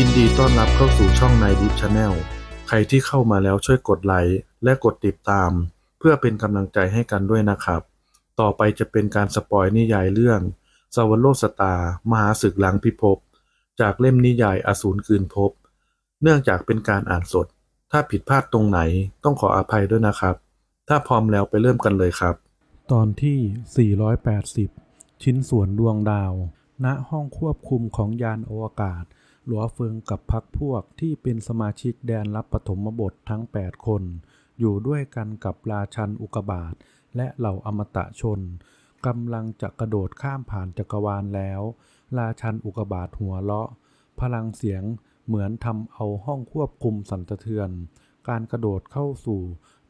ยินดีต้อนรับเข้าสู่ช่องนายดิฟชาแนลใครที่เข้ามาแล้วช่วยกดไลค์และกดติดตาม เพื่อเป็นกำลังใจให้กันด้วยนะครับ ต่อไปจะเป็นการสปอยนิยายเรื่องสวรรโลสตา มหาศึกหลังพิภพ จากเล่มนิยายอสูรคืนภพ เนื่องจากเป็นการอ่านสด ถ้าผิดพลาดตรงไหนต้องขออภัยด้วยนะครับ ถ้าพร้อมแล้วไปเริ่มกันเลยครับ ตอนที่ 480 ชิ้นส่วนดวงดาว ณห้องควบคุมของยานอวกาศ หลัวเฟิงกับพักพวกที่เป็นสมาชิกแดนรับปฐมบททั้ง 8 คน อยู่ด้วยกันกับราชันอุกบาตและเหล่าอมตะชนกำลังจะกระโดดข้ามผ่านจักรวาลแล้ว ราชันอุกบาตหัวเราะ พลังเสียงเหมือนทำเอาห้องควบคุมสั่นสะเทือน การกระโดดเข้าสู่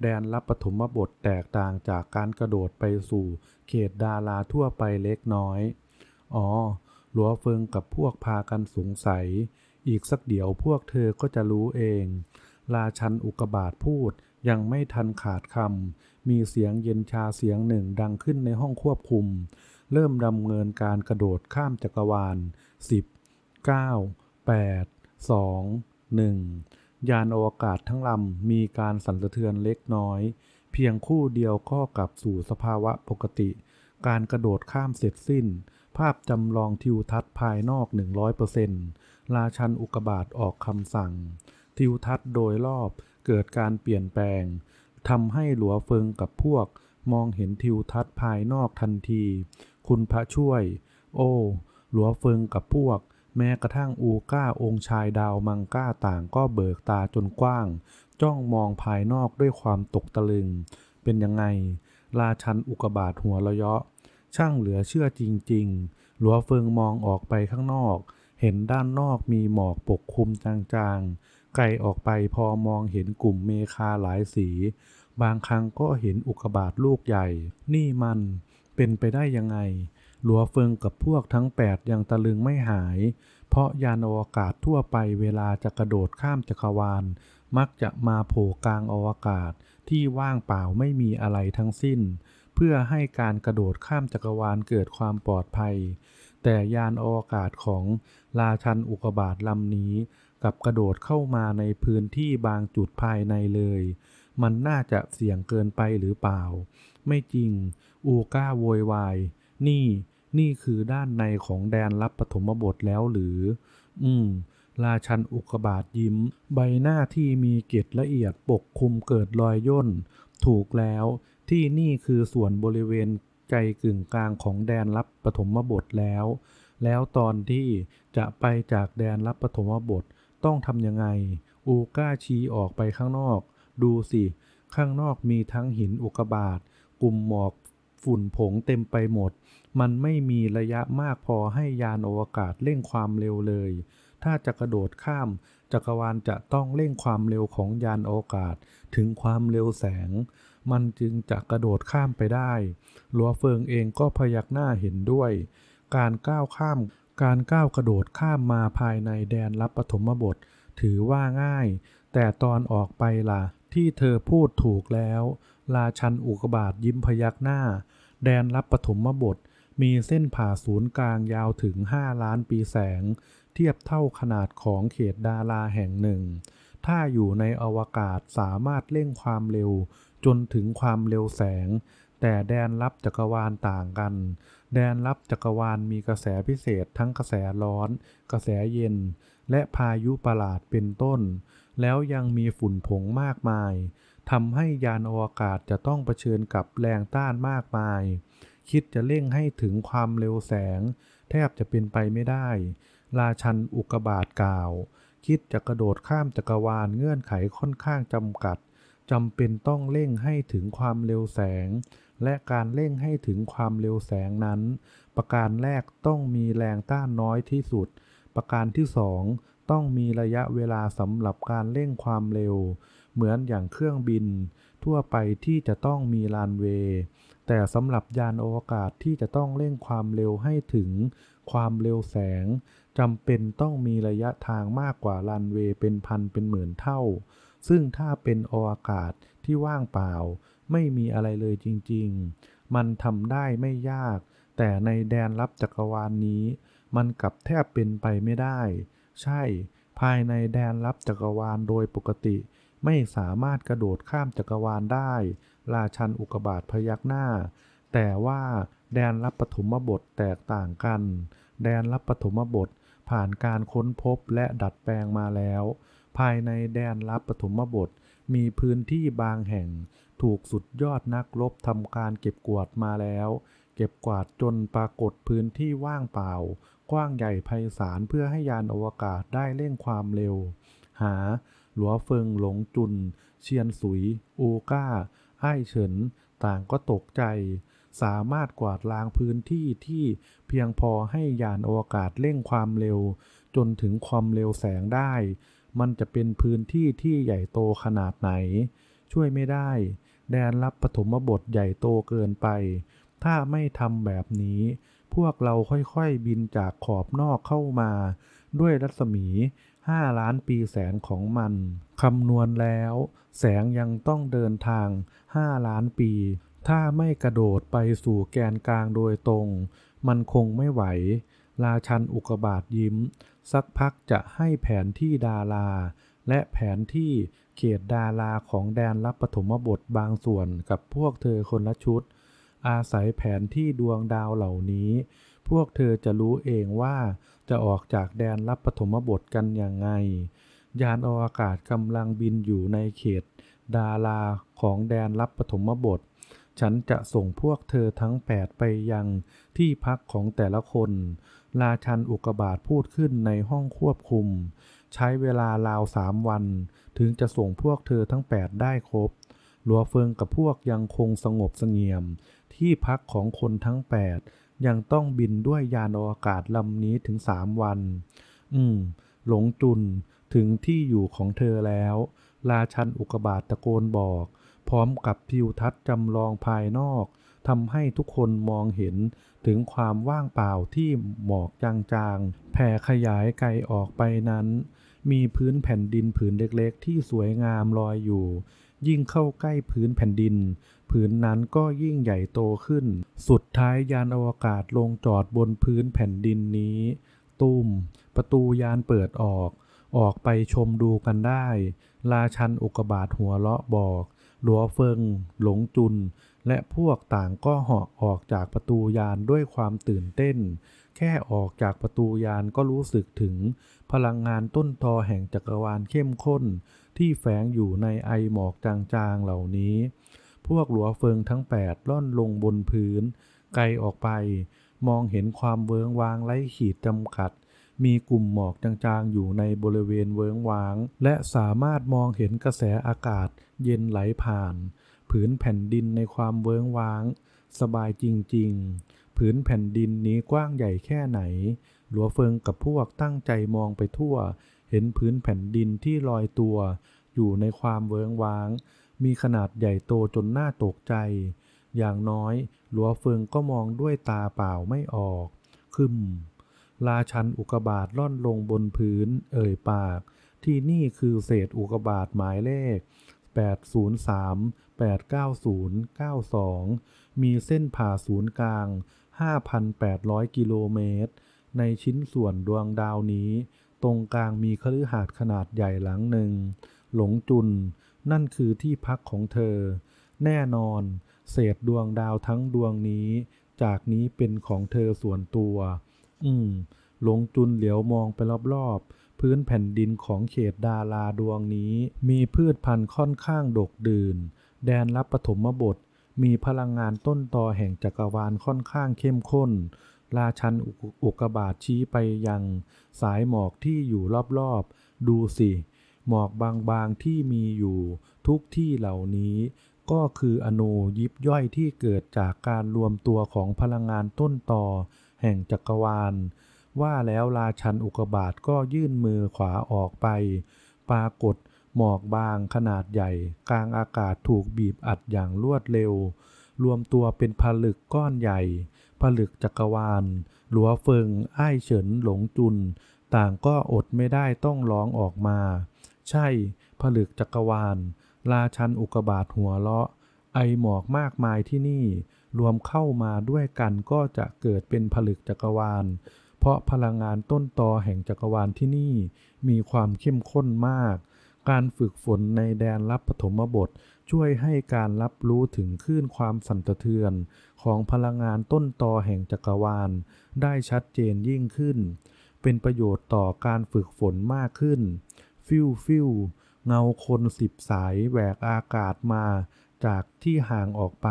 แดนรับปฐมบทแตกต่างจากการกระโดดไปสู่เขตดาราทั่วไปเล็กน้อย อ๋อ หลัวเฟิงกับพวกพากันสงสัย อีกสักเดี๋ยวพวกเธอก็จะรู้เอง ราชันอุกบาตพูดยังไม่ทันขาดคำ มีเสียงเย็นชาเสียงหนึ่งดังขึ้นในห้องควบคุม เริ่มดำเนินการกระโดดข้ามจักรวาล 10 9 8 2 1 ยานอวกาศทั้งลำมีการสั่นสะเทือนเล็กน้อย เพียงคู่เดียวก็กลับสู่สภาวะปกติ การกระโดดข้ามเสร็จสิ้น ภาพจำลองทิวทัศน์ภายนอก 100%ราชันอุกบาตออกคำสั่ง ทิวทัศน์โดยรอบเกิดการเปลี่ยนแปลงทำให้หลัวเฟิงกับพวก มองเห็นทิวทัศน์ภายนอกทันที คุณพระช่วย โอ้หลัวเฟิงกับพวก แม้กระทั่งอูก้าองค์ชายดาวมังก้าต่างก็เบิกตาจนกว้าง จ้องมองภายนอกด้วยความตกตะลึง เป็นยังไง ราชันอุกบาตหัวระยะ ช่างเหลือเชื่อจริงๆ หลัวเฟิงมองออกไปข้างนอก เห็นด้านนอกมีหมอกปกคลุมจางๆ ไกลออกไปพอมองเห็นกลุ่มเมฆาหลายสี บางครั้งก็เห็นอุกบาตลูกใหญ่ นี่มันเป็นไปได้ยังไง หลัวเฟิงกับพวกทั้ง8ยังตะลึงไม่หาย เพราะยานอวกาศทั่วไปเวลาจะกระโดดข้ามจักรวาล มักจะมาโผล่กลางอวกาศที่ว่างเปล่าไม่มีอะไรทั้งสิ้น เพื่อให้การกระโดดข้ามจักรวาลเกิดความปลอดภัย แต่ยานอวกาศของราชันอุกบาตลำนี้กับกระโดดเข้ามาในพื้นที่บางจุดภายในเลย มันน่าจะเสี่ยงเกินไปหรือเปล่า ไม่จริง อูก้าโวยวาย นี่ นี่คือด้านในของแดนรับปฐมบทแล้วหรือ อืม ราชันอุกบาตยิ้ม ใบหน้าที่มีเกล็ดละเอียดปกคลุมเกิดรอยย่น ถูกแล้ว ที่นี่คือส่วนบริเวณใจกึ่งกลางของแดนรับปฐมบทแล้ว แล้วตอนที่จะไปจากแดนรับปฐมบทต้องทำยังไง อูก้าชี้ออกไปข้างนอก ดูสิ ข้างนอกมีทั้งหินอุกกาบาตกลุ่มหมอกฝุ่นผงเต็มไปหมด มันไม่มีระยะมากพอให้ยานอวกาศเร่งความเร็วเลย ถ้าจะกระโดดข้าม จักรวาลจะต้องเร่งความเร็วของยานอวกาศถึงความเร็วแสง มันจึงจะกระโดดข้ามไปได้หลัวเฟิงเองก็พยักหน้าเห็นด้วย การก้าวข้าม การก้าวกระโดดข้ามมาภายในแดนรับปฐมบท ถือว่าง่าย แต่ตอนออกไปล่ะ ที่เธอพูดถูกแล้ว ราชันอุกบาตยิ้มพยักหน้า แดนรับปฐมบท มีเส้นผ่าศูนย์กลางยาวถึง 5 ล้านปีแสง เทียบเท่าขนาดของเขตดาราแห่งหนึ่งถ้าอยู่ในอวกาศสามารถเร่งความเร็ว จนถึงความเร็วแสง แต่แดนรับจักรวาลต่างกัน แดนรับจักรวาลมีกระแสพิเศษทั้งกระแสร้อน กระแสเย็น และพายุประหลาดเป็นต้น แล้วยังมีฝุ่นผงมากมายทำให้ยานอวกาศจะต้องเผชิญกับแรงต้านมากมาย คิดจะเร่งให้ถึงความเร็วแสง แทบจะเป็นไปไม่ได้ ราชันอุกบาตกล่าว คิดจะกระโดดข้ามจักรวาลเงื่อนไขค่อนข้างจำกัด จำเป็นต้องเร่งให้ถึงความเร็วแสง และการเร่งให้ถึงความเร็วแสงนั้น ประการแรกต้องมีแรงต้านน้อยที่สุด ประการที่สองต้องมีระยะเวลาสำหรับการเร่งความเร็ว เหมือนอย่างเครื่องบิน ทั่วไปที่จะต้องมีรันเวย์แต่สำหรับยานอวกาศที่จะต้องเร่งความเร็วให้ถึงความเร็วแสงจำเป็นต้องมีระยะทางมากกว่ารันเวย์เป็นพันเป็นหมื่นเท่า ซึ่งถ้าเป็นอวกาศที่ว่างเปล่า ไม่มีอะไรเลยจริงๆ มันทำได้ไม่ยาก แต่ในแดนรับจักรวาลนี้ มันกลับแทบเป็นไปไม่ได้ ใช่ ภายในแดนลับจักรวาลโดยปกติ ไม่สามารถกระโดดข้ามจักรวาลได้ ราชันอุกบาตพยักหน้า แต่ว่าแดนลับปฐมบทแตกต่างกัน แดนลับปฐมบทผ่านการค้นพบและดัดแปลงมาแล้ว ภายในแดนลับปฐมบท มีพื้นที่บางแห่ง ถูกสุดยอดนักรบทำการเก็บกวาดมาแล้ว เก็บกวาดจนปรากฏพื้นที่ว่างเปล่า กว้างใหญ่ไพศาลเพื่อให้ยานอวกาศได้เร่งความเร็ว หา หลัวเฟิงหลงจุน เชียนสุย อูก้า ไอ้เฉิน ต่างก็ตกใจสามารถกวาดล้างพื้นที่ที่เพียงพอให้ยานอวกาศเร่งความเร็ว จนถึงความเร็วแสงได้ มันจะเป็นพื้นที่ที่ใหญ่โตขนาดไหน ช่วยไม่ได้ แดนรับปฐมบทใหญ่โตเกินไป ถ้าไม่ทำแบบนี้ พวกเราค่อยๆบินจากขอบนอกเข้ามา ด้วยรัศมี 5 ล้านปีแสงของมันคำนวณแล้ว แสงยังต้องเดินทาง 5 ล้านปี ถ้าไม่กระโดดไปสู่แกนกลางโดยตรง มันคงไม่ไหวราชันอุกบาตยิ้ม สักพักจะให้แผนที่ดารา และแผนที่เขตดาราของแดนรับปฐมบทบางส่วนกับพวกเธอคนละชุด อาศัยแผนที่ดวงดาวเหล่านี้ พวกเธอจะรู้เองว่าจะออกจากแดนรับปฐมบทกันยังไง ยานอวกาศกำลังบินอยู่ในเขตดาราของแดนรับปฐมบท ฉันจะส่งพวกเธอทั้ง8ไปยังที่พักของแต่ละคน ราชันอุกบาตพูดขึ้นในห้องควบคุม ใช้เวลาราวสามวัน ถึงจะส่งพวกเธอทั้ง8ได้ครบ หลัวเฟิงกับพวกยังคงสงบเสงี่ยม ที่พักของคนทั้ง8ยังต้องบินด้วยยานอวกาศลำนี้ถึงสามวัน อืม หลงจุนถึงที่อยู่ของเธอแล้ว ราชันอุกบาตตะโกนบอก พร้อมกับทิวทัศน์จำลองภายนอกทำให้ทุกคนมองเห็นถึงความว่างเปล่าที่หมอกจางๆ แผ่ขยายไกลออกไปนั้น มีพื้นแผ่นดินผืนเล็กๆ ที่สวยงามลอยอยู่ ยิ่งเข้าใกล้พื้นแผ่นดิน ผืนนั้นก็ยิ่งใหญ่โตขึ้น สุดท้ายยานอวกาศลงจอดบนพื้นแผ่นดินนี้ ตุ้ม ประตูยานเปิดออก ออกไปชมดูกันได้ ราชันอุกบาตหัวเราะบอก หลัวเฟิง หลงจุน และพวกต่างก็เหาะออกจากประตูยานด้วยความตื่นเต้น แค่ออกจากประตูยานก็รู้สึกถึง พลังงานต้นตอแห่งจักรวาลเข้มข้น ที่แฝงอยู่ในไอหมอกจางๆเหล่านี้ พวกหลัวเฟิงทั้ง 8 ล่อนลงบนพื้น ไกลออกไป มองเห็นความเวิงวางไร้ขีดจำกัดมีกลุ่มหมอกจางๆ อยู่ในบริเวณเวิงวาง และสามารถมองเห็นกระแสอากาศ เย็นไหลผ่าน ผืนแผ่นดินในความเวิงว้าง สบายจริง ๆ ผืนแผ่นดินนี้กว้างใหญ่แค่ไหน หลัวเฟิงกับพวกตั้งใจมองไปทั่ว เห็นพื้นแผ่นดินที่ลอยตัว อยู่ในความเวิงว้าง มีขนาดใหญ่โตจนน่าตกใจ อย่างน้อย หลัวเฟิงก็มองด้วยตาเปล่าไม่ออก คึมราชันอุกบาตล่อนลงบนพื้น เอ่ยปาก ที่นี่คือเศษอุกบาตหมายเลข 803 890 92 มีเส้นผ่าศูนย์กลาง 5,800 กิโลเมตร ในชิ้นส่วนดวงดาวนี้ ตรงกลางมีคฤหาสน์ขนาดใหญ่หลังหนึ่ง หลงจุน นั่นคือที่พักของเธอ แน่นอน เศษดวงดาวทั้งดวงนี้ จากนี้เป็นของเธอส่วนตัว อืม หลงจุนเหลียวมองไปรอบๆ พื้นแผ่นดินของเขตดาราดวงนี้ มีพืชพันธุ์ค่อนข้างดกดื่น แดนรับปฐมบท มีพลังงานต้นตอแห่งจักรวาลค่อนข้างเข้มข้น ราชันอุกอุกบาตชี้ไปยัง สายหมอกที่อยู่รอบๆ ดูสิ หมอกบางๆที่มีอยู่ ทุกที่เหล่านี้ก็คืออนูยิบย่อยที่เกิดจากการรวมตัวของพลังงานต้นตอแห่งจักรวาล ว่าแล้วราชันอุกบาตก็ยื่นมือขวาออกไป ปรากฏหมอกบางขนาดใหญ่ กลางอากาศถูกบีบอัดอย่างรวดเร็ว รวมตัวเป็นผลึกก้อนใหญ่ ผลึกจักรวาล หลัวเฟิงอ้ายเฉินหลงจุน ต่างก็อดไม่ได้ต้องร้องออกมา ใช่ ผลึกจักรวาล ราชันอุกบาตหัวเราะ ไอหมอกมากมายที่นี่ รวมเข้ามาด้วยกันก็จะเกิดเป็นผลึกจักรวาล เพราะพลังงานต้นตอแห่งจักรวาลที่นี่มีความเข้มข้นมาก การฝึกฝนในแดนรับปฐมบท ช่วยให้การรับรู้ถึงคลื่นความสั่นสะเทือน ของพลังงานต้นตอแห่งจักรวาล ได้ชัดเจนยิ่งขึ้น เป็นประโยชน์ต่อการฝึกฝนมากขึ้น ฟิวฟิวเงาคนสิบสายแหวกอากาศมา จากที่ห่างออกไป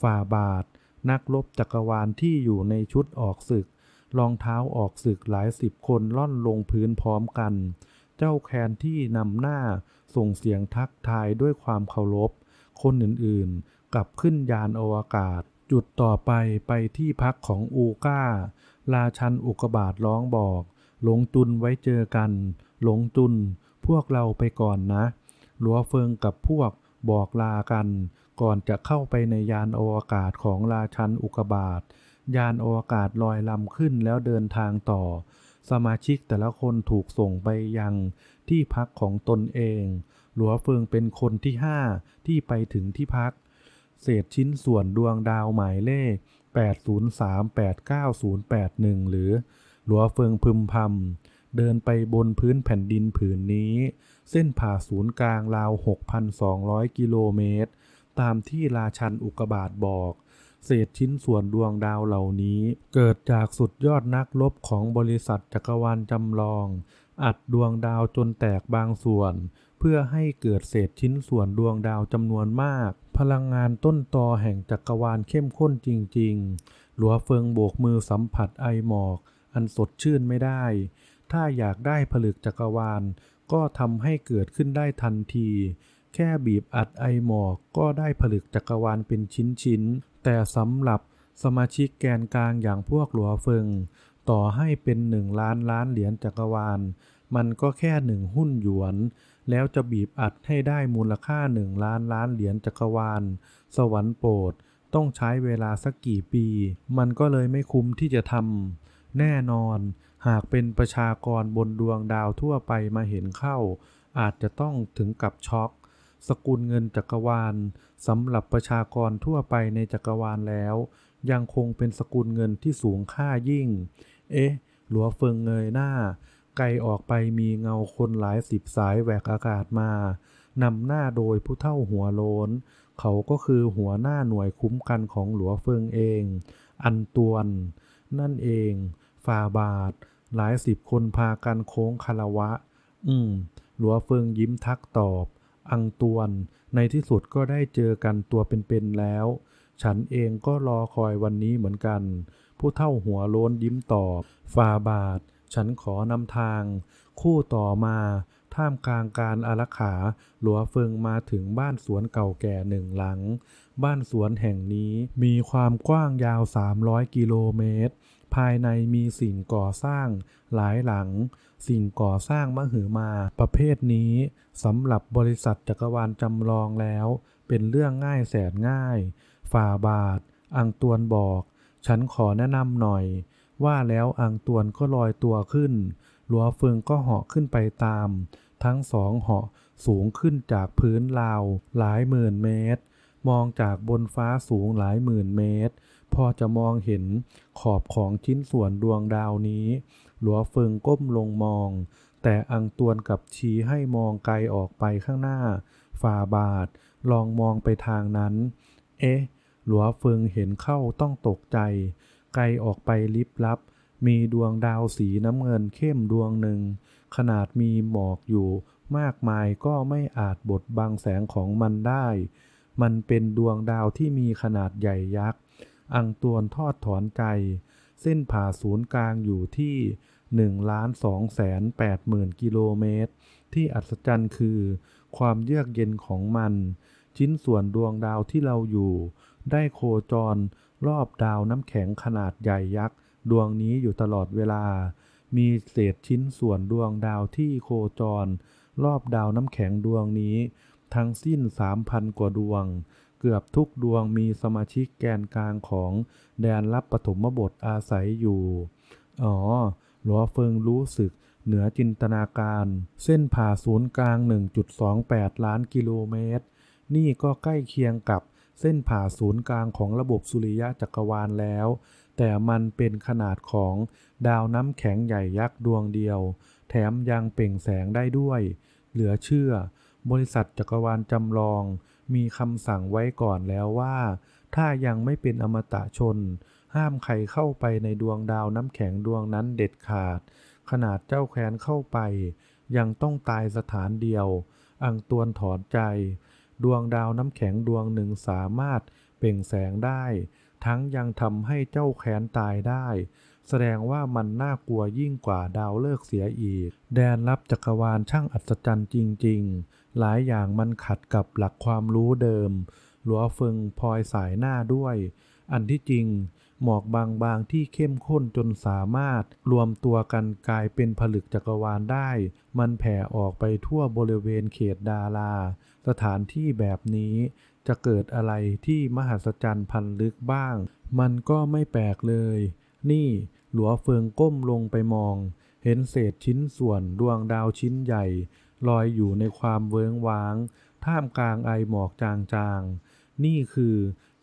ฝ่าบาท นักรบจักรวาลที่อยู่ในชุดออกศึก รองเท้าออกศึกหลายสิบคนล่อนลงพื้นพร้อมกัน เจ้าแคนที่นำหน้าส่งเสียงทักทายด้วยความเคารพ คนอื่นๆ กลับขึ้นยานอวกาศ จุดต่อไปไปที่พักของอูก้า ราชันอุกบาตร้องบอก หลงจุนไว้เจอกัน หลงจุน พวกเราไปก่อนนะ หลัวเฟิงกับพวกบอกลากัน ก่อนจะเข้าไปในยานอวกาศของราชันอุกบาต ยานอวกาศลอยลำขึ้นแล้วเดินทางต่อ สมาชิกแต่ละคนถูกส่งไปยังที่พักของตนเอง หลัวเฟิงเป็นคนที่ห้าที่ไปถึงที่พัก เศษชิ้นส่วนดวงดาวหมายเลข 803-89081 หรือ หลัวเฟิงพึมพำเดินไปบนพื้นแผ่นดินผืนนี้ เส้นผ่าศูนย์กลางราว 6,200 กิโลเมตร ตามที่ราชันอุกบาตบอก เศษชิ้นส่วนดวงดาวเหล่านี้ เกิดจากสุดยอดนักรบของบริษัทจักรวาลจำลอง อัดดวงดาวจนแตกบางส่วน เพื่อให้เกิดเศษชิ้นส่วนดวงดาวจำนวนมาก พลังงานต้นตอแห่งจักรวาลเข้มข้นจริง ๆ หลัวเฟิงโบกมือสัมผัสไอหมอก อันสดชื่นไม่ได้ ถ้าอยากได้ผลึกจักรวาล ก็ทำให้เกิดขึ้นได้ทันทีแค่บีบอัดไอหมอกก็ได้ผลึกจักรวาลเป็นชิ้นๆ แต่สำหรับสมาชิกแกนกลางอย่างพวกหลัวเฟิง ต่อให้เป็นหนึ่งล้านล้านเหรียญจักรวาล มันก็แค่หนึ่งหุ้นหยวน แล้วจะบีบอัดให้ได้มูลค่าหนึ่งล้านล้านเหรียญจักรวาล สวรรค์โปรดต้องใช้เวลาสักกี่ปี มันก็เลยไม่คุ้มที่จะทำแน่นอน หากเป็นประชากรบนดวงดาวทั่วไปมาเห็นเข้า อาจจะต้องถึงกับช็อก สกุลเงินจักรวาล สำหรับประชากรทั่วไปในจักรวาลแล้ว ยังคงเป็นสกุลเงินที่สูงค่ายิ่ง เอ๊ะ หลัวเฟิงเงยหน้า ไกลออกไปมีเงาคนหลายสิบสายแหวกอากาศมานำหน้าโดยผู้เท่าหัวโลน เขาก็คือหัวหน้าหน่วยคุ้มกันของหลัวเฟิงเอง อันตวน นั่นเองฟาบาท หลายสิบคนพากันโค้งคารวะ อืม หลัวเฟิงยิ้มทักตอบ อังตวน ในที่สุดก็ได้เจอกันตัวเป็นๆแล้ว ฉันเองก็รอคอยวันนี้เหมือนกัน ผู้เท่าหัวโล้นยิ้มตอบฟาบาท ฉันขอนำทาง คู่ต่อมาท่ามกลางการอารักขาหลัวเฟิงมาถึงบ้านสวนเก่าแก่หนึ่งหลัง บ้านสวนแห่งนี้มีความกว้างยาว 300 กิโลเมตร ภายในมีสิ่งก่อสร้างหลายหลัง สิ่งก่อสร้างมหึมา ประเภทนี้สำหรับบริษัทจักรวาลจำลองแล้ว เป็นเรื่องง่ายแสนง่าย ฝ่าบาท อังตวนบอก ฉันขอแนะนำหน่อย ว่าแล้วอังตวนก็ลอยตัวขึ้นหลัวเฟิงก็เหาะขึ้นไปตาม ทั้งสองเหาะสูงขึ้นจากพื้นราวหลายหมื่นเมตร มองจากบนฟ้าสูงหลายหมื่นเมตร พอจะมองเห็นขอบของชิ้นส่วนดวงดาวนี้ หลัวเฟิงก้มลงมอง แต่อังตวนกับชี้ให้มองไกลออกไปข้างหน้า ฝ่าบาท ลองมองไปทางนั้น เอ๊ะ หลัวเฟิงเห็นเข้าต้องตกใจ ไกลออกไปลิบลับ มีดวงดาวสีน้ำเงินเข้มดวงหนึ่ง ขนาดมีหมอกอยู่ มากมายก็ไม่อาจบดบังแสงของมันได้ มันเป็นดวงดาวที่มีขนาดใหญ่ยักษ์ อังตวนทอดถอนใจ เส้นผ่าศูนย์กลางอยู่ที่1ล้าน2แสน8หมื่นกิโลเมตร ที่อัศจรรย์คือ ความเยือกเย็นของมัน ชิ้นส่วนดวงดาวที่เราอยู่ ได้โคจรรอบดาวน้ำแข็งขนาดใหญ่ยักษ์ ดวงนี้อยู่ตลอดเวลา มีเศษชิ้นส่วนดวงดาวที่โคจร รอบดาวน้ำแข็งดวงนี้ ทั้งสิ้น 3,000 กว่าดวง เกือบทุกดวงมีสมาชิกแกนกลางของแดนรับปฐมบทอาศัยอยู่ อ๋อ หลัวเฟิงรู้สึกเหนือจินตนาการ เส้นผ่าศูนย์กลาง 1.28 ล้านกิโลเมตร นี่ก็ใกล้เคียงกับเส้นผ่าศูนย์กลางของระบบสุริยะจักรวาลแล้ว แต่มันเป็นขนาดของดาวน้ำแข็งใหญ่ยักษ์ดวงเดียว แถมยังเปล่งแสงได้ด้วย เหลือเชื่อ บริษัทจักรวาลจำลอง มีคำสั่งไว้ก่อนแล้วว่า ถ้ายังไม่เป็นอมตะชน ห้ามใครเข้าไปในดวงดาวน้ำแข็งดวงนั้นเด็ดขาด ขนาดเจ้าแคว้นเข้าไป ยังต้องตายสถานเดียว อังตวนถอนใจ ดวงดาวน้ำแข็งดวงหนึ่งสามารถเปล่งแสงได้ ทั้งยังทำให้เจ้าแค้นตายได้ แสดงว่ามันน่ากลัวยิ่งกว่าดาวเลิกเสียอีก แดนรับจักรวาลช่างอัศจรรย์จริง ๆ หลายอย่างมันขัดกับหลักความรู้เดิม หลัวเฟิงพลอยสายหน้าด้วย อันที่จริง หมอกบางๆที่เข้มข้นจนสามารถ รวมตัวกันกลายเป็นผลึกจักรวาลได้ มันแผ่ออกไปทั่วบริเวณเขตดารา สถานที่แบบนี้จะเกิดอะไรที่มหัศจรรย์พันลึกบ้าง มันก็ไม่แปลกเลย นี่หลัวเฟิงก้มลงไปมอง เห็นเศษชิ้นส่วนดวงดาวชิ้นใหญ่ ลอยอยู่ในความเวิงว้าง ท่ามกลางไอหมอกจางๆ นี่คือ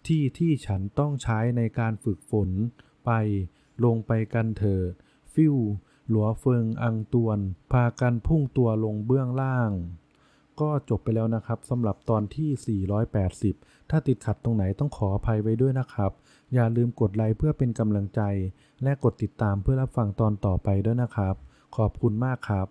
ที่ที่ฉันต้องใช้ในการฝึกฝน ไป ลงไปกันเถิด ฟิวหลัวเฟิงอังตวน พากันพุ่งตัวลงเบื้องล่าง ก็จบไปแล้วนะครับสำหรับตอนที่ 480 ถ้าติดขัดตรงไหนต้องขออภัยไว้ด้วยนะครับ อย่าลืมกดไลค์เพื่อเป็นกำลังใจ และกดติดตามเพื่อรับฟังตอนต่อไปด้วยนะครับ ขอบคุณมากครับ